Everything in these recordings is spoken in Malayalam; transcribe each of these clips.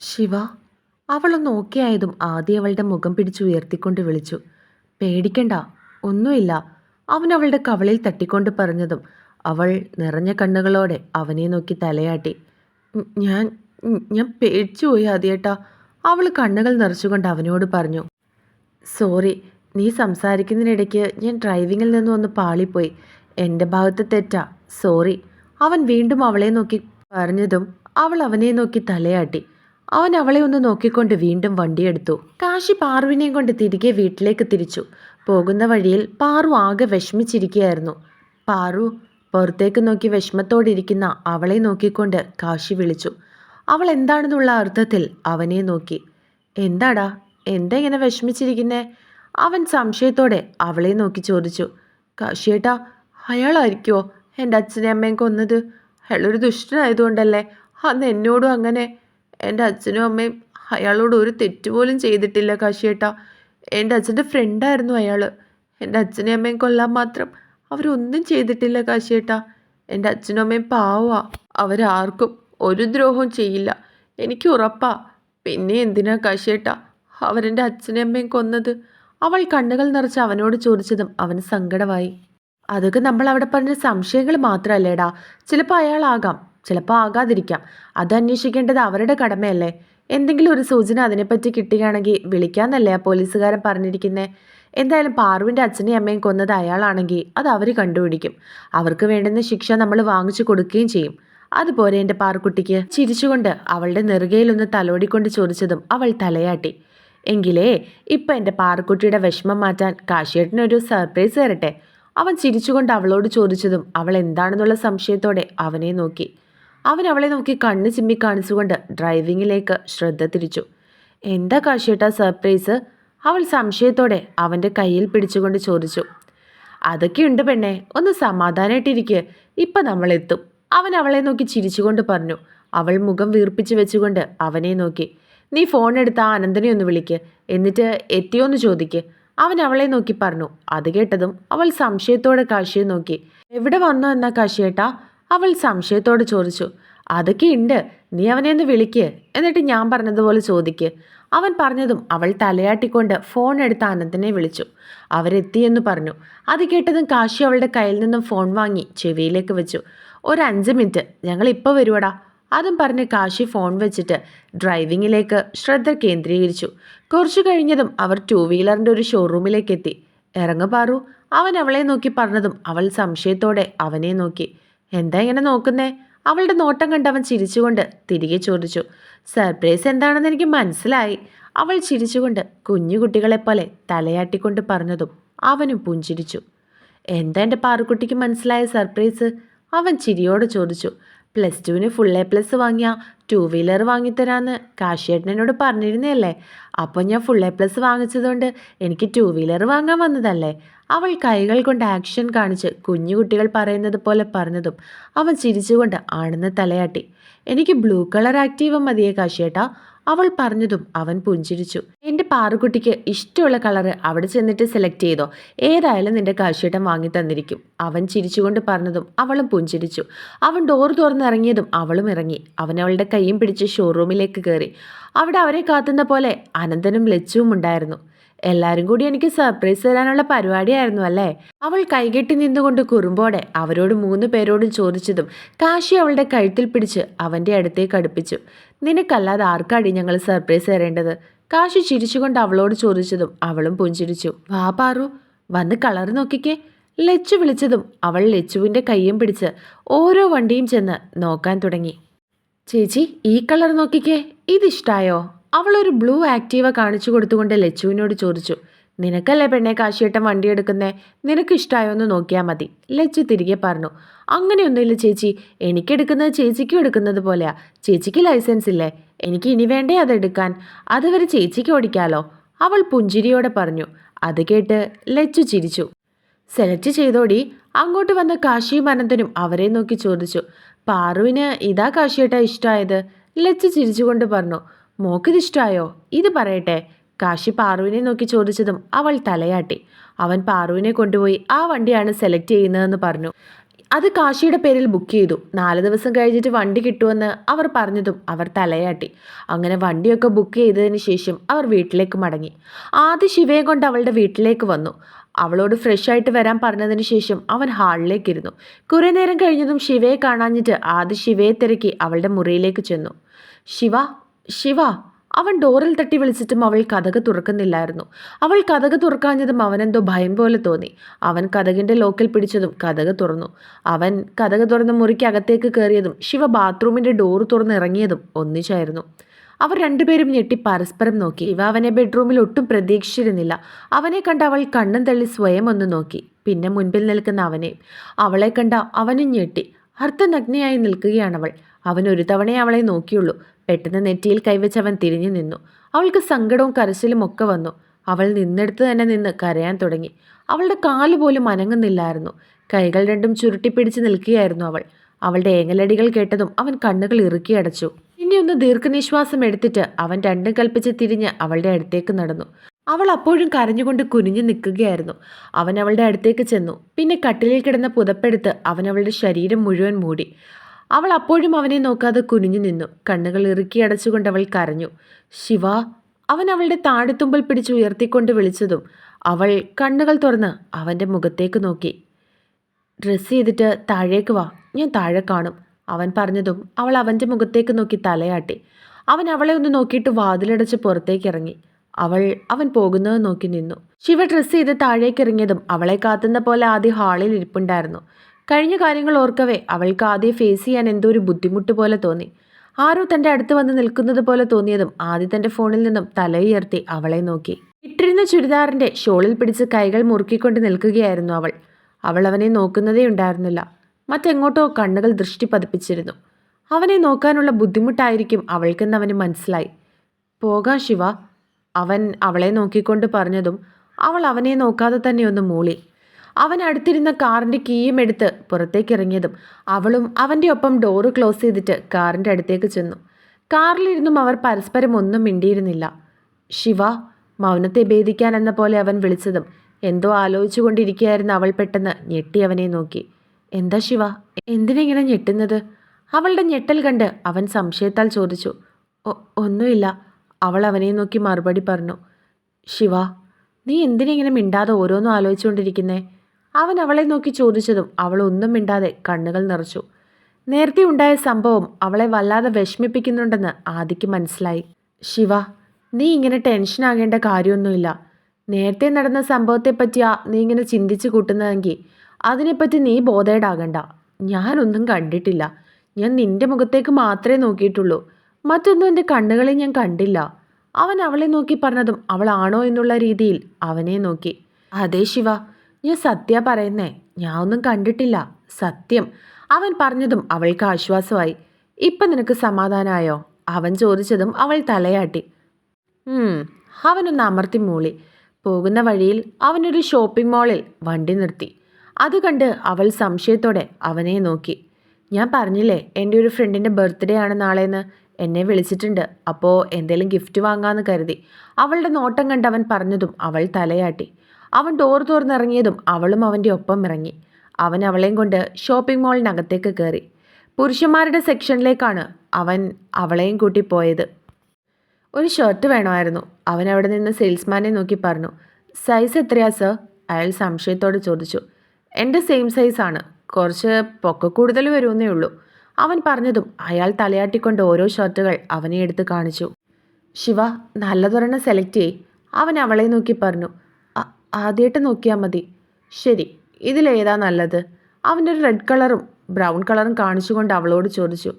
ശിവ അവളൊന്ന് ഓക്കെ ആയതും ആദ്യം അവളുടെ മുഖം പിടിച്ചുയർത്തിക്കൊണ്ട് വിളിച്ചു. പേടിക്കണ്ട ഒന്നുമില്ല. അവൻ അവളുടെ കവളിൽ തട്ടിക്കൊണ്ട് പറഞ്ഞതും അവൾ നിറഞ്ഞ കണ്ണുകളോടെ അവനെ നോക്കി തലയാട്ടി. ഞാൻ ഞാൻ പേടിച്ചുപോയി ആദ്യേട്ടാ അവൾ കണ്ണുകൾ നിറച്ചുകൊണ്ട് അവനോട് പറഞ്ഞു. സോറി നീ സംസാരിക്കുന്നതിനിടയ്ക്ക് ഞാൻ ഡ്രൈവിങ്ങിൽ നിന്നും ഒന്ന് പാളിപ്പോയി. എന്റെ ഭാഗത്ത് തെറ്റാ സോറി അവൻ വീണ്ടും അവളെ നോക്കി പറഞ്ഞതും അവൾ അവനെ നോക്കി തലയാട്ടി. അവൻ അവളെ ഒന്ന് നോക്കിക്കൊണ്ട് വീണ്ടും വണ്ടിയെടുത്തു കാശി പാറുവിനെയും കൊണ്ട് തിരികെ വീട്ടിലേക്ക് തിരിച്ചു. പോകുന്ന വഴിയിൽ പാറു ആകെ വിഷമിച്ചിരിക്കുകയായിരുന്നു. പാറു പുറത്തേക്ക് നോക്കി വിഷമത്തോടിരിക്കുന്ന അവളെ നോക്കിക്കൊണ്ട് കാശി വിളിച്ചു. അവൾ എന്താണെന്നുള്ള അർത്ഥത്തിൽ അവനെ നോക്കി. എന്താടാ എന്താ ഇങ്ങനെ വിഷമിച്ചിരിക്കുന്നേ? അവൻ സംശയത്തോടെ അവളെ നോക്കി ചോദിച്ചു. കാശിയേട്ടാ അയാളായിരിക്കുമോ എന്റെ അച്ഛനെയും അമ്മയും കൊന്നത്? അയാളൊരു ദുഷ്ടനായതുകൊണ്ടല്ലേ? അന്ന് എന്നോടും അങ്ങനെ എന്റെ അച്ഛനും അമ്മയും അയാളോട് ഒരു തെറ്റുപോലും ചെയ്തിട്ടില്ല കാശിയേട്ട. എന്റെ അച്ഛന്റെ ഫ്രണ്ടായിരുന്നു അയാൾ എന്റെ അച്ഛനെയും അമ്മയും കൊല്ലാൻ മാത്രം അവരൊന്നും ചെയ്തിട്ടില്ല കാശിയേട്ട. എന്റെ അച്ഛനും അമ്മയും പാവാ അവരാർക്കും ഒരു ദ്രോഹവും ചെയ്യില്ല. എനിക്ക് ഉറപ്പാ. പിന്നെ എന്തിനാ കാശിയേട്ട? അവരെന്റെ അച്ഛനെയും അമ്മയും കൊന്നത്. അവൾ കണ്ണുകൾ നിറച്ച് അവനോട് ചോദിച്ചതും അവന് സങ്കടമായി. അതൊക്കെ നമ്മൾ അവിടെ പറഞ്ഞ സംശയങ്ങൾ മാത്രമല്ലേടാ. ചിലപ്പോൾ അയാളാകാം. ചിലപ്പോൾ ആകാതിരിക്കാം. അത് അന്വേഷിക്കേണ്ടത് അവരുടെ കടമയല്ലേ? എന്തെങ്കിലും ഒരു സൂചന അതിനെപ്പറ്റി കിട്ടുകയാണെങ്കിൽ വിളിക്കാന്നല്ലേ ആ പോലീസുകാരൻ പറഞ്ഞിരിക്കുന്നത് എന്തായാലും പാർവിന്റെ അച്ഛനെയും അമ്മയും കൊന്നത് അയാളാണെങ്കിൽ അത് അവർ കണ്ടുപിടിക്കും. അവർക്ക് വേണ്ടുന്ന ശിക്ഷ നമ്മൾ വാങ്ങിച്ചു കൊടുക്കുകയും ചെയ്യും. അതുപോലെ എന്റെ പാർക്കുട്ടിക്ക്. ചിരിച്ചുകൊണ്ട് അവളുടെ നെറുകയിലൊന്ന് തലോടിക്കൊണ്ട് ചോദിച്ചതും അവൾ തലയാട്ടി. എങ്കിലേ ഇപ്പം എന്റെ പാർക്കുട്ടിയുടെ വിഷമം മാറ്റാൻ കാശിയേട്ടനൊരു സർപ്രൈസ് തരട്ടെ? അവൻ ചിരിച്ചുകൊണ്ട് അവളോട് ചോദിച്ചതും അവൾ എന്താണെന്നുള്ള സംശയത്തോടെ അവനെ നോക്കി. അവൻ അവളെ നോക്കി കണ്ണ് ചിമ്മി കാണിച്ചുകൊണ്ട് ഡ്രൈവിങ്ങിലേക്ക് ശ്രദ്ധ തിരിച്ചു. എന്താ കാശിയേട്ടാ സർപ്രൈസ്? അവൾ സംശയത്തോടെ അവന്റെ കയ്യിൽ പിടിച്ചുകൊണ്ട് ചോദിച്ചു. അതൊക്കെയുണ്ട് പെണ്ണെ ഒന്ന് സമാധാനമായിട്ടിരിക്കുക ഇപ്പം നമ്മളെത്തും. അവൻ അവളെ നോക്കി ചിരിച്ചുകൊണ്ട് പറഞ്ഞു. അവൾ മുഖം വീർപ്പിച്ച് വെച്ചുകൊണ്ട് അവനെ നോക്കി. നീ ഫോൺ എടുത്ത് ആ അനന്തനെ ഒന്ന് വിളിക്ക് എന്നിട്ട് എത്തിയോന്ന് ചോദിക്ക്. അവൻ അവളെ നോക്കി പറഞ്ഞു. അത് കേട്ടതും അവൾ സംശയത്തോടെ കാശിയെ നോക്കി. എവിടെ വന്നു എന്നാ കാശിയേട്ടാ? അവൾ സംശയത്തോട് ചോദിച്ചു അതൊക്കെ ഉണ്ട് നീ അവനെ ഒന്ന് വിളിക്ക്. എന്നിട്ട് ഞാൻ പറഞ്ഞതുപോലെ ചോദിക്ക്. അവൻ പറഞ്ഞതും അവൾ തലയാട്ടിക്കൊണ്ട് ഫോൺ എടുത്ത് അനന്തനെ വിളിച്ചു. അവരെത്തിയെന്ന് പറഞ്ഞു. അത് കേട്ടതും കാശി അവളുടെ കയ്യിൽ നിന്നും ഫോൺ വാങ്ങി ചെവിയിലേക്ക് വെച്ചു. ഒരു അഞ്ച് മിനിറ്റ്. ഞങ്ങൾ ഇപ്പോൾ വരുവടാ. അതും പറഞ്ഞ് കാശി ഫോൺ വെച്ചിട്ട് ഡ്രൈവിങ്ങിലേക്ക് ശ്രദ്ധ കേന്ദ്രീകരിച്ചു. കുറച്ചു കഴിഞ്ഞതും അവർ ടൂ വീലറിന്റെ ഒരു ഷോറൂമിലേക്ക് എത്തി. ഇറങ്ങു പാറു. അവൻ അവളെ നോക്കി പറഞ്ഞതും അവൾ സംശയത്തോടെ അവനെ നോക്കി. എന്താ ഇങ്ങനെ നോക്കുന്നേ? അവളുടെ നോട്ടം കണ്ടവൻ ചിരിച്ചുകൊണ്ട് തിരികെ ചോദിച്ചു. സർപ്രൈസ് എന്താണെന്ന് എനിക്ക് മനസ്സിലായി. അവൾ ചിരിച്ചുകൊണ്ട് കുഞ്ഞു കുട്ടികളെപ്പോലെ തലയാട്ടിക്കൊണ്ട് പറഞ്ഞതും അവനും പുഞ്ചിരിച്ചു. എന്താ എന്റെ പാറുക്കുട്ടിക്ക് മനസ്സിലായ സർപ്രൈസ് അവൻ ചിരിയോടെ ചോദിച്ചു. പ്ലസ് ടുവിന് ഫുൾ എ പ്ലസ് വാങ്ങിയ ടൂ വീലർ വാങ്ങിത്തരാന്ന് കാശിയേട്ടനോട് പറഞ്ഞിരുന്നല്ലേ അപ്പോൾ ഞാൻ ഫുൾ എ പ്ലസ് വാങ്ങിച്ചതുകൊണ്ട് എനിക്ക് ടൂ വീലർ വാങ്ങാൻ വന്നതല്ലേ? അവൾ കൈകൾ കൊണ്ട് ആക്ഷൻ കാണിച്ച് കുഞ്ഞു കുട്ടികൾ പറയുന്നത് പോലെ പറഞ്ഞതും അവൻ ചിരിച്ചുകൊണ്ട് ആണെന്ന് തലയാട്ടി. എനിക്ക് ബ്ലൂ കളർ ആക്റ്റീവ് മതിയേ കാശിയേട്ടാ? അവൾ പറഞ്ഞതും അവൻ പുഞ്ചിരിച്ചു. എന്റെ പാറുകുട്ടിക്ക് ഇഷ്ടമുള്ള കളറ് അവിടെ ചെന്നിട്ട് സെലക്ട് ചെയ്തോ. ഏതായാലും നിന്റെ കാശിയേട്ടൻ വാങ്ങി തന്നിരിക്കും. അവൻ ചിരിച്ചുകൊണ്ട് പറഞ്ഞതും അവളും പുഞ്ചിരിച്ചു. അവൻ ഡോർ തുറന്നിറങ്ങിയതും അവളും ഇറങ്ങി. അവൻ അവളുടെ കൈയും പിടിച്ച് ഷോറൂമിലേക്ക് കയറി. അവിടെ അവരെ കാത്തുന്ന പോലെ അനന്തനും ലച്ചുവും ഉണ്ടായിരുന്നു. എല്ലാവരും കൂടി എനിക്ക് സർപ്രൈസ് തരാനുള്ള പരിപാടിയായിരുന്നു അല്ലേ? അവൾ കൈകെട്ടി നിന്നുകൊണ്ട് കുറുമ്പോടെ അവരോട് മൂന്ന് പേരോടും ചോദിച്ചതും കാശി അവളുടെ കഴുത്തിൽ പിടിച്ച് അവന്റെ അടുത്തേക്ക് അടുപ്പിച്ചു. നിനക്കല്ലാതെ ആർക്കാടി ഞങ്ങൾ സർപ്രൈസ് തരേണ്ടത്? കാശി ചിരിച്ചുകൊണ്ട് അവളോട് ചോദിച്ചതും അവളും പുഞ്ചിരിച്ചു. വാ പാറു വന്ന് കളർ നോക്കിക്കേ. ലച്ചു വിളിച്ചതും അവൾ ലച്ചുവിന്റെ കയ്യും പിടിച്ച് ഓരോ വണ്ടിയും ചെന്ന് നോക്കാൻ തുടങ്ങി. ചേച്ചി ഈ കളർ നോക്കിക്കേ. ഇതിഷ്ടായോ അവൾ ഒരു ബ്ലൂ ആക്റ്റീവ കാണിച്ചു കൊടുത്തുകൊണ്ട് ലച്ചുവിനോട് ചോദിച്ചു നിനക്കല്ലേ പെണ്ണെ കാശിയേട്ടൻ വണ്ടി എടുക്കുന്നേ? നിനക്ക് ഇഷ്ടമായോ എന്ന് നോക്കിയാൽ മതി. ലച്ചു തിരികെ പറഞ്ഞു അങ്ങനെയൊന്നുമില്ല ചേച്ചി. എനിക്കെടുക്കുന്നത് ചേച്ചിക്കും എടുക്കുന്നത് പോലെയാ. ചേച്ചിക്ക് ലൈസൻസ് ഇല്ലേ? എനിക്ക് ഇനി വേണ്ടേ അതെടുക്കാൻ അതുവരെ ചേച്ചിക്ക് ഓടിക്കാലോ? അവൾ പുഞ്ചിരിയോടെ പറഞ്ഞു അത് കേട്ട് ലച്ചു ചിരിച്ചു. സെലക്ട് ചെയ്തോടി. അങ്ങോട്ട് വന്ന കാശിയും അനന്തനും അവരെ നോക്കി ചോദിച്ചു പാറുവിന് ഇതാ കാശിയേട്ടാ ഇഷ്ടമായത് ലച്ചു ചിരിച്ചുകൊണ്ട് പറഞ്ഞു മോക്കിത് ഇഷ്ടമായോ ഇത് പറയട്ടെ. കാശി പാറുവിനെ നോക്കി ചോദിച്ചതും അവൾ തലയാട്ടി. അവൻ പാറുവിനെ കൊണ്ടുപോയി ആ വണ്ടിയാണ് സെലക്ട് ചെയ്യുന്നതെന്ന് പറഞ്ഞു. അത് കാശിയുടെ പേരിൽ ബുക്ക് ചെയ്തു. നാല് ദിവസം കഴിഞ്ഞിട്ട് വണ്ടി കിട്ടുമെന്ന് അവർ പറഞ്ഞതും അവർ തലയാട്ടി. അങ്ങനെ വണ്ടിയൊക്കെ ബുക്ക് ചെയ്തതിന് ശേഷം അവർ വീട്ടിലേക്ക് മടങ്ങി. ആദ്യ ശിവയെ കൊണ്ട് അവളുടെ വീട്ടിലേക്ക് വന്നു. അവളോട് ഫ്രഷ് ആയിട്ട് വരാൻ പറഞ്ഞതിന് ശേഷം അവൻ ഹാളിലേക്ക് ഇരുന്നു. കുറേ നേരം കഴിഞ്ഞതും ശിവയെ കാണാഞ്ഞിട്ട് ആദ്യ ശിവയെ തിരക്കി അവളുടെ മുറിയിലേക്ക് ചെന്നു. ശിവ ശിവ അവൻ ഡോറിൽ തട്ടി വിളിച്ചിട്ടും അവൾ കഥക് തുറക്കുന്നില്ലായിരുന്നു. അവൾ കഥക് തുറക്കാഞ്ഞതും അവനെന്തോ ഭയം പോലെ തോന്നി. അവൻ കഥകിന്റെ ലോക്കിൽ പിടിച്ചതും കഥക് തുറന്നു. അവൻ കഥക് തുറന്ന് മുറിക്ക് അകത്തേക്ക് കയറിയതും ശിവ ബാത്റൂമിന്റെ ഡോറ് തുറന്ന് ഇറങ്ങിയതും ഒന്നിച്ചായിരുന്നു. അവർ രണ്ടുപേരും ഞെട്ടി പരസ്പരം നോക്കി. ഇവ അവനെ ബെഡ്റൂമിൽ ഒട്ടും പ്രതീക്ഷിച്ചിരുന്നില്ല. അവനെ കണ്ട അവൾ കണ്ണും തള്ളി സ്വയം ഒന്ന് നോക്കി. പിന്നെ മുൻപിൽ നിൽക്കുന്ന അവനെ അവളെ കണ്ട അവനും ഞെട്ടി. അർത്ഥനഗ്നയായി നിൽക്കുകയാണവൾ അവൻ ഒരു തവണയെ അവളെ നോക്കിയുള്ളൂ. പെട്ടെന്ന് നെറ്റിയിൽ കൈവച്ച് അവൻ തിരിഞ്ഞു നിന്നു. അവൾക്ക് സങ്കടവും കരച്ചിലും ഒക്കെ വന്നു. അവൾ നിന്നെടുത്ത് തന്നെ നിന്ന് കരയാൻ തുടങ്ങി. അവളുടെ കാൽ പോലും അനങ്ങുന്നില്ലായിരുന്നു. കൈകൾ രണ്ടും ചുരുട്ടിപ്പിടിച്ച് നിൽക്കുകയായിരുന്നു അവൾ. അവളുടെ ഏങ്ങലടികൾ കേട്ടതും അവൻ കണ്ണുകൾ ഇറുക്കി അടച്ചു. ഇനി ഒന്ന് ദീർഘനിശ്വാസം എടുത്തിട്ട് അവൻ രണ്ടും കൽപ്പിച്ച് തിരിഞ്ഞ് അവളുടെ അടുത്തേക്ക് നടന്നു. അവൾ അപ്പോഴും കരഞ്ഞുകൊണ്ട് കുനിഞ്ഞു നിൽക്കുകയായിരുന്നു. അവൻ അവളുടെ അടുത്തേക്ക് ചെന്നു. പിന്നെ കട്ടിലിൽ കിടന്ന പുതപ്പെടുത്ത് അവൻ അവളുടെ ശരീരം മുഴുവൻ മൂടി. അവൾ അപ്പോഴും അവനെ നോക്കാതെ കുനിഞ്ഞു നിന്നു. കണ്ണുകൾ ഇറുക്കി അടച്ചുകൊണ്ട് അവൾ കരഞ്ഞു. ശിവ അവൻ അവളുടെ താടിത്തുമ്പിൽ പിടിച്ചു ഉയർത്തിക്കൊണ്ട് വിളിച്ചതും അവൾ കണ്ണുകൾ തുറന്ന് അവന്റെ മുഖത്തേക്ക് നോക്കി. ഡ്രസ്സ് ചെയ്തിട്ട് താഴേക്ക് വാ ഞാൻ താഴെ കാണും അവൻ പറഞ്ഞതും അവൾ അവന്റെ മുഖത്തേക്ക് നോക്കി തലയാട്ടി. അവൻ അവളെ ഒന്ന് നോക്കിയിട്ട് വാതിലടച്ച് പുറത്തേക്ക് ഇറങ്ങി. അവൾ അവൻ പോകുന്നത് നോക്കി നിന്നു. ശിവ ഡ്രസ്സ് ചെയ്ത് താഴേക്ക് ഇറങ്ങിയതും അവളെ കാത്തുന്ന പോലെ ആദ്യം ഹാളിൽ ഇരിപ്പുണ്ടായിരുന്നു. കഴിഞ്ഞ കാര്യങ്ങൾ ഓർക്കവേ. അവൾക്ക് ആദ്യം ഫേസ് ചെയ്യാൻ എന്തോ ഒരു ബുദ്ധിമുട്ട് പോലെ തോന്നി. ആരോ തന്റെ അടുത്ത് വന്ന് നിൽക്കുന്നത് പോലെ തോന്നിയതും തന്റെ ഫോണിൽ നിന്നും തലയുയർത്തി അവളെ നോക്കി. ഇട്ടിരുന്ന ചുരിദാറിന്റെ ഷോളിൽ പിടിച്ച് കൈകൾ മുറുക്കിക്കൊണ്ട് നിൽക്കുകയായിരുന്നു അവൾ. അവൾ അവനെ നോക്കുന്നതേ ഉണ്ടായിരുന്നില്ല. മറ്റെങ്ങോട്ടോ കണ്ണുകൾ ദൃഷ്ടി പതിപ്പിച്ചിരുന്നു. അവനെ നോക്കാനുള്ള ബുദ്ധിമുട്ടായിരിക്കും അവൾക്കെന്ന് അവന് മനസ്സിലായി. പോകാം ശിവ. അവൻ അവളെ നോക്കിക്കൊണ്ട് പറഞ്ഞതും അവൾ അവനെ നോക്കാതെ തന്നെ ഒന്ന് മൂളി. അവൻ അടുത്തിരുന്ന കാറിന്റെ കീയും എടുത്ത് പുറത്തേക്ക് ഇറങ്ങിയതും അവളും അവന്റെ ഒപ്പം ഡോറ് ക്ലോസ് ചെയ്തിട്ട് കാറിന്റെ അടുത്തേക്ക് ചെന്നു. കാറിലിരുന്നും അവർ പരസ്പരം ഒന്നും മിണ്ടിയിരുന്നില്ല. ശിവ മൗനത്തെ ഭേദിക്കാൻ എന്ന പോലെ അവൻ വിളിച്ചതും എന്തോ ആലോചിച്ചുകൊണ്ടിരിക്കുകയായിരുന്ന അവൾ പെട്ടെന്ന് ഞെട്ടി അവനെ നോക്കി. എന്താ ശിവ എന്തിനെങ്ങനെ ഞെട്ടുന്നത്? അവളുടെ ഞെട്ടൽ കണ്ട് അവൻ സംശയത്താൽ ചോദിച്ചു. ഒന്നുമില്ല അവൾ അവനെ നോക്കി മറുപടി പറഞ്ഞു. ശിവ നീ എന്തിനെങ്ങനെ മിണ്ടാതെ ഓരോന്നും ആലോചിച്ചുകൊണ്ടിരിക്കുന്നേ? അവൻ അവളെ നോക്കി ചോദിച്ചതും അവൾ ഒന്നും മിണ്ടാതെ കണ്ണുകൾ നിറച്ചു. നേരത്തെ ഉണ്ടായ സംഭവം അവളെ വല്ലാതെ വിഷമിപ്പിക്കുന്നുണ്ടെന്ന് ആദിക്ക് മനസ്സിലായി. ശിവ നീ ഇങ്ങനെ ടെൻഷൻ ആകേണ്ട കാര്യമൊന്നുമില്ല. നേരത്തെ നടന്ന സംഭവത്തെപ്പറ്റിയാ നീ ഇങ്ങനെ ചിന്തിച്ചു കൂട്ടുന്നതെങ്കിൽ അതിനെപ്പറ്റി നീ ബോധേഡാകണ്ട ഞാനൊന്നും കണ്ടിട്ടില്ല. ഞാൻ നിന്റെ മുഖത്തേക്ക് മാത്രമേ നോക്കിയിട്ടുള്ളൂ. മറ്റൊന്നും എന്റെ കണ്ണുകളെ ഞാൻ കണ്ടില്ല. അവൻ അവളെ നോക്കി പറഞ്ഞതും അവളാണോ എന്നുള്ള രീതിയിൽ അവനെ നോക്കി. അതേ ശിവ ഞാൻ സത്യ പറയുന്നേ ഞാൻ ഒന്നും കണ്ടിട്ടില്ല. സത്യം. അവൻ പറഞ്ഞതും അവൾക്ക് ആശ്വാസമായി. ഇപ്പം നിനക്ക് സമാധാനമായോ അവൻ ചോദിച്ചതും അവൾ തലയാട്ടി. അവനൊന്ന് അമർത്തി മൂളി. പോകുന്ന വഴിയിൽ അവനൊരു ഷോപ്പിംഗ് മാളിൽ വണ്ടി നിർത്തി. അത് കണ്ട് അവൾ സംശയത്തോടെ അവനെ നോക്കി. ഞാൻ പറഞ്ഞില്ലേ എന്റെ ഒരു ഫ്രണ്ടിന്റെ ബർത്ത്ഡേ ആണ് നാളെന്ന്. എന്നെ വിളിച്ചിട്ടുണ്ട്. അപ്പോൾ എന്തെങ്കിലും ഗിഫ്റ്റ് വാങ്ങാമെന്ന് കരുതി. അവളുടെ നോട്ടം കണ്ട് അവൻ പറഞ്ഞതും അവൾ തലയാട്ടി. അവൻ ഡോർ തുറന്നിറങ്ങിയതും അവളും അവന്റെ ഒപ്പം ഇറങ്ങി. അവൻ അവളെയും കൊണ്ട് ഷോപ്പിംഗ് മാളിനകത്തേക്ക് കയറി. പുരുഷന്മാരുടെ സെക്ഷനിലേക്കാണ് അവൻ അവളെയും കൂട്ടി പോയത്. ഒരു ഷർട്ട് വേണമായിരുന്നു. അവൻ അവിടെ നിന്ന് സെയിൽസ്മാനെ നോക്കി പറഞ്ഞു സൈസ് എത്രയാ സർ അയാൾ സംശയത്തോടെ ചോദിച്ചു എന്റെ സെയിം സൈസാണ് കുറച്ച് പൊക്ക കൂടുതൽ വരുമെന്നേ ഉള്ളൂ. അവൻ പറഞ്ഞതും അയാൾ തലയാട്ടിക്കൊണ്ട് ഓരോ ഷർട്ടുകൾ അവനെ എടുത്ത് കാണിച്ചു. ശിവ നല്ലതൊരെണ്ണം സെലക്ട് ചെയ് അവൻ അവളെ നോക്കി പറഞ്ഞു "ആ- ആദ്യമായിട്ട് നോക്കിയാൽ മതി. ശരി ഇതിലേതാ നല്ലത്? അവനൊരു റെഡ് കളറും ബ്രൗൺ കളറും കാണിച്ചുകൊണ്ട് അവളോട് ചോദിച്ചു.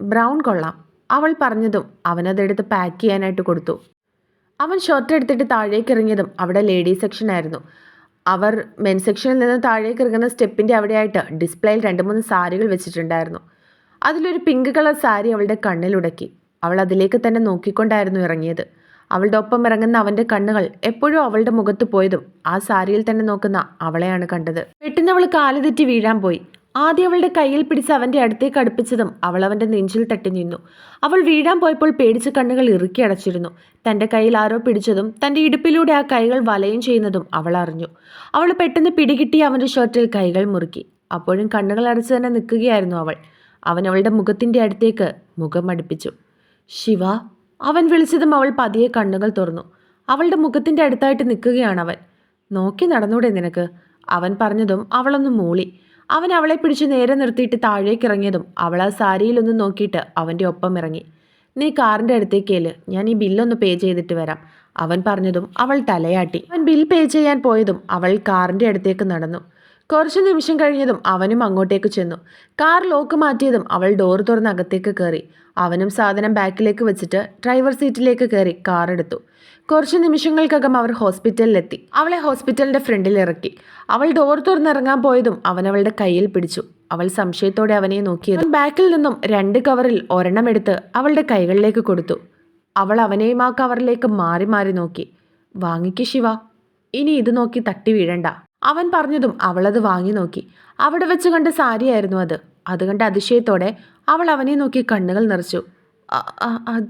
ബ്രൗൺ കൊള്ളാം. അവൾ പറഞ്ഞതും അവനതെടുത്ത് പാക്ക് ചെയ്യാനായിട്ട് കൊടുത്തു. അവൻ ഷർട്ട് എടുത്തിട്ട് താഴേക്ക് ഇറങ്ങിയതും അവിടെ ലേഡീസ് സെക്ഷൻ ആയിരുന്നു. അവർ മെൻ സെക്ഷനിൽ നിന്ന് താഴേക്ക് ഇറങ്ങുന്ന സ്റ്റെപ്പിന്റെ അവിടെയായിട്ട് ഡിസ്പ്ലേയിൽ രണ്ട് മൂന്ന് സാരികൾ വെച്ചിട്ടുണ്ടായിരുന്നു. അതിലൊരു പിങ്ക് കളർ സാരി അവളുടെ കണ്ണിലുടക്കി അവൾ അതിലേക്ക് തന്നെ നോക്കിക്കൊണ്ടായിരുന്നു ഇറങ്ങിയത്. അവളുടെ ഒപ്പം ഇറങ്ങുന്ന അവന്റെ കണ്ണുകൾ എപ്പോഴും അവളുടെ മുഖത്ത് പോയതും ആ സാരിയിൽ തന്നെ നോക്കുന്ന അവളെയാണ് കണ്ടത്. പെട്ടെന്ന് അവൾ കാലുതെറ്റി വീഴാൻ പോയി. ആദ്യം അവളുടെ കയ്യിൽ പിടിച്ച് അവന്റെ അടുത്തേക്ക് അടുപ്പിച്ചതും അവൾ അവന്റെ നെഞ്ചിൽ തട്ടി നിന്നു. അവൾ വീഴാൻ പോയപ്പോൾ പേടിച്ച് കണ്ണുകൾ ഇറുക്കി അടച്ചിരുന്നു. തന്റെ കയ്യിൽ ആരോ പിടിച്ചതും തന്റെ ഇടുപ്പിലൂടെ ആ കൈകൾ വലയും ചെയ്യുന്നതും അവൾ അറിഞ്ഞു. അവൾ പെട്ടെന്ന് പിടികിട്ടി അവന്റെ ഷർട്ടിൽ കൈകൾ മുറുക്കി. അപ്പോഴും കണ്ണുകൾ അടച്ചു തന്നെ നിൽക്കുകയായിരുന്നു അവൾ. അവൻ അവളുടെ മുഖത്തിന്റെ അടുത്തേക്ക് മുഖം അടുപ്പിച്ചു. ശിവ അവൻ വിളിച്ചതും അവൾ പതിയെ കണ്ണുകൾ തുറന്നു. അവളുടെ മുഖത്തിന്റെ അടുത്തായിട്ട് നിൽക്കുകയാണ് അവൻ നോക്കി നടന്നൂടെ നിനക്ക് അവൻ പറഞ്ഞതും അവളൊന്ന് മൂളി. അവൻ അവളെ പിടിച്ച് നേരെ നിർത്തിയിട്ട് താഴേക്ക് ഇറങ്ങിയതും അവൾ ആ സാരിയിലൊന്ന് നോക്കിയിട്ട് അവന്റെ ഒപ്പം ഇറങ്ങി. നീ കാറിന്റെ അടുത്തേക്കേൽ ഞാൻ ഈ ബില്ലൊന്ന് പേ ചെയ്തിട്ട് വരാം അവൻ പറഞ്ഞതും അവൾ തലയാട്ടി. അവൻ ബിൽ പേ ചെയ്യാൻ പോയതും അവൾ കാറിന്റെ അടുത്തേക്ക് നടന്നു. കുറച്ചു നിമിഷം കഴിഞ്ഞതും അവനും അങ്ങോട്ടേക്ക് ചെന്നു. കാർ ലോക്ക് മാറ്റിയതും അവൾ ഡോർ തുറന്ന് അകത്തേക്ക് കയറി അവനും സാധനം ബാക്കിലേക്ക് വെച്ചിട്ട് ഡ്രൈവർ സീറ്റിലേക്ക് കയറി കാർ എടുത്തു. കുറച്ച് നിമിഷങ്ങൾക്കകം അവർ ഹോസ്പിറ്റലിലെത്തി. അവളെ ഹോസ്പിറ്റലിന്റെ ഫ്രണ്ടിൽ ഇറക്കി. അവൾ ഡോർ തുറന്നിറങ്ങാൻ പോയതും അവൻ അവളുടെ കയ്യിൽ പിടിച്ചു. അവൾ സംശയത്തോടെ അവനെ നോക്കിയത് ബാക്കിൽ നിന്നും രണ്ട് കവറിൽ ഒരെണ്ണം എടുത്ത് അവളുടെ കൈകളിലേക്ക് കൊടുത്തു. അവൾ അവനെയും ആ കവറിലേക്ക് മാറി മാറി നോക്കി. വാങ്ങിക്ക് ശിവ. ഇനി ഇത് നോക്കി തട്ടി വീഴണ്ട. അവൻ പറഞ്ഞതും അവളത് വാങ്ങി നോക്കി. അവിടെ വെച്ച് കണ്ട സാരിയായിരുന്നു അത്. അത് കണ്ട അതിശയത്തോടെ അവൾ അവനെ നോക്കി കണ്ണുകൾ നിറച്ചു. "അ- അ-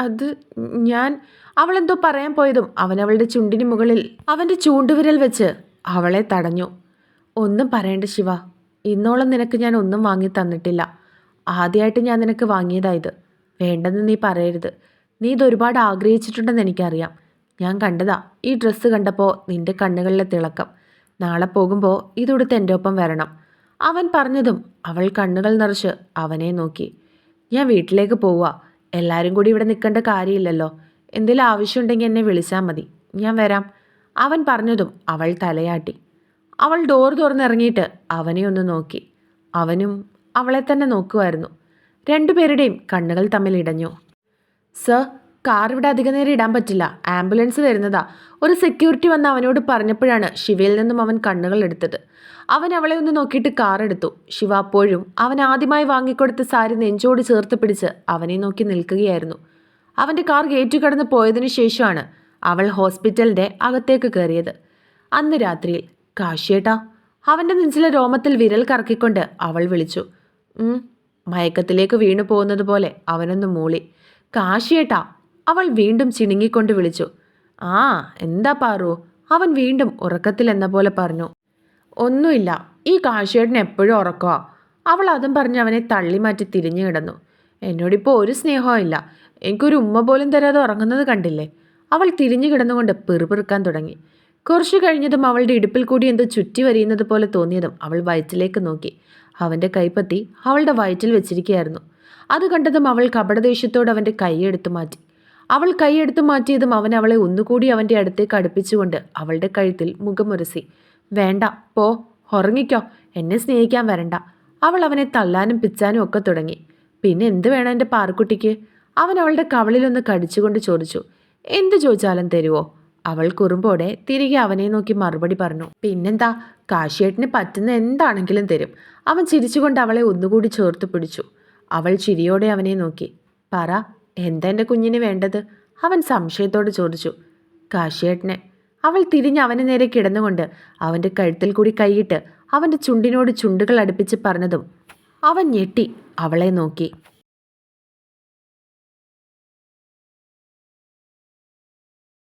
അത് ഞാൻ അവളെന്തോ പറയാൻ പോയതും അവൻ അവളുടെ ചുണ്ടിന് മുകളിൽ അവന്റെ ചൂണ്ടുവിരൽ വെച്ച് അവളെ തടഞ്ഞു. ഒന്നും പറയണ്ട ശിവ. ഇന്നോളം നിനക്ക് ഞാൻ ഒന്നും വാങ്ങി തന്നിട്ടില്ല. ആദ്യമായിട്ട് ഞാൻ നിനക്ക് വാങ്ങിയതായത് വേണ്ടെന്ന് നീ പറയരുത്. നീ ഇതൊരുപാട് ആഗ്രഹിച്ചിട്ടുണ്ടെന്ന് എനിക്കറിയാം. ഞാൻ കണ്ടതാ. ഈ ഡ്രസ്സ് കണ്ടപ്പോൾ നിന്റെ കണ്ണുകളിലെ തിളക്കം. നാളെ പോകുമ്പോൾ ഇതുടുത്ത് എന്റെ ഒപ്പം വരണം. അവൻ പറഞ്ഞതും അവൾ കണ്ണുകൾ നിറച്ച് അവനെ നോക്കി. ഞാൻ വീട്ടിലേക്ക് പോവുക. എല്ലാവരും കൂടി ഇവിടെ നിൽക്കേണ്ട കാര്യമില്ലല്ലോ. എന്തെങ്കിലും ആവശ്യമുണ്ടെങ്കിൽ എന്നെ വിളിച്ചാൽ മതി. ഞാൻ വരാം. അവൻ പറഞ്ഞതും അവൾ തലയാട്ടി. അവൾ ഡോർ തുറന്നിറങ്ങിയിട്ട് അവനെ ഒന്ന് നോക്കി. അവനും അവളെ തന്നെ നോക്കുമായിരുന്നു. രണ്ടുപേരുടെയും കണ്ണുകൾ തമ്മിൽ ഇടഞ്ഞു. സർ കാർ ഇവിടെ അധികം നേരം ഇടാൻ പറ്റില്ല. ആംബുലൻസ് വരുന്നതാ. ഒരു സെക്യൂരിറ്റി വന്ന് അവനോട് പറഞ്ഞപ്പോഴാണ് ശിവയിൽ നിന്നും അവൻ കണ്ണുകൾ എടുത്തത്. അവൻ അവളെ ഒന്ന് നോക്കിയിട്ട് കാർ എടുത്തു. ശിവ അപ്പോഴും അവൻ ആദ്യമായി വാങ്ങിക്കൊടുത്ത സാരി നെഞ്ചോട് ചേർത്ത് പിടിച്ച് അവനെ നോക്കി നിൽക്കുകയായിരുന്നു. അവന്റെ കാർ ഗേറ്റ് കടന്ന് പോയതിനു ശേഷമാണ് അവൾ ഹോസ്പിറ്റലിന്റെ അകത്തേക്ക് കയറിയത്. അന്ന് രാത്രിയിൽ കാശിയേട്ടാ അവന്റെ നെഞ്ചിലെ രോമത്തിൽ വിരൽ കറക്കിക്കൊണ്ട് അവൾ വിളിച്ചു. മയക്കത്തിലേക്ക് വീണു പോകുന്നത് പോലെ അവനൊന്ന് മൂളി. കാശിയേട്ടാ അവൾ വീണ്ടും ചിണുങ്ങിക്കൊണ്ട് വിളിച്ചു. ആ എന്താ പാറു? അവൻ വീണ്ടും ഉറക്കത്തിൽ എന്ന പോലെ പറഞ്ഞു. ഒന്നുമില്ല ഈ കാശിയേട്ടൻ എപ്പോഴും ഉറക്കമാ അവൾ അതും പറഞ്ഞ് അവനെ തള്ളി മാറ്റി തിരിഞ്ഞു കിടന്നു. എന്നോടിപ്പോൾ ഒരു സ്നേഹവും ഇല്ല. എനിക്കൊരു ഉമ്മ പോലും തരാതെ ഉറങ്ങുന്നത് കണ്ടില്ലേ? അവൾ തിരിഞ്ഞു കിടന്നുകൊണ്ട് പിറുപിറുക്കാൻ തുടങ്ങി. കുറച്ചു കഴിഞ്ഞതും അവളുടെ ഇടുപ്പിൽ കൂടി എന്തോ ചുറ്റി വരിയുന്നത് പോലെ തോന്നിയതും അവൾ വയറ്റിലേക്ക് നോക്കി. അവന്റെ കൈപ്പത്തി അവളുടെ വയറ്റിൽ വെച്ചിരിക്കുകയായിരുന്നു. അത് കണ്ടതും അവൾ കപടദേഷ്യത്തോട് അവന്റെ കൈയെടുത്തു മാറ്റി. അവൾ കൈയെടുത്തു മാറ്റിയതും അവൻ അവളെ ഒന്നുകൂടി അവന്റെ അടുത്തേക്ക് അടുപ്പിച്ചുകൊണ്ട് അവളുടെ കഴുത്തിൽ മുഖമുരസി. വേണ്ട പോ ഉറങ്ങിക്കോ. എന്നെ സ്നേഹിക്കാൻ വരണ്ട. അവൾ അവനെ തള്ളാനും പിച്ചാനും ഒക്കെ തുടങ്ങി. പിന്നെ എന്ത് വേണം എന്റെ പാറക്കുട്ടിക്ക്? അവൻ അവളുടെ കവളിലൊന്ന് കടിച്ചുകൊണ്ട് ചോദിച്ചു. എന്ത് ചോദിച്ചാലും തരുവോ? അവൾ കുറുമ്പോടെ തിരികെ അവനെ നോക്കി മറുപടി പറഞ്ഞു. പിന്നെന്താ? കാശിയേട്ടിന് പറ്റുന്ന എന്താണെങ്കിലും തരും. അവൻ ചിരിച്ചുകൊണ്ട് അവളെ ഒന്നുകൂടി ചേർത്ത് പിടിച്ചു. അവൾ ചിരിയോടെ അവനെ നോക്കി. പറ എന്താ എന്റെ കുഞ്ഞിന് വേണ്ടത്? അവൻ സംശയത്തോട് ചോദിച്ചു. കാശിയേട്ടനെ അവൾ തിരിഞ്ഞ് അവന് നേരെ കിടന്നുകൊണ്ട് അവന്റെ കഴുത്തിൽ കൂടി കൈയിട്ട് അവന്റെ ചുണ്ടിനോട് ചുണ്ടുകൾ അടുപ്പിച്ച് പറഞ്ഞതും അവൻ ഞെട്ടി അവളെ നോക്കി.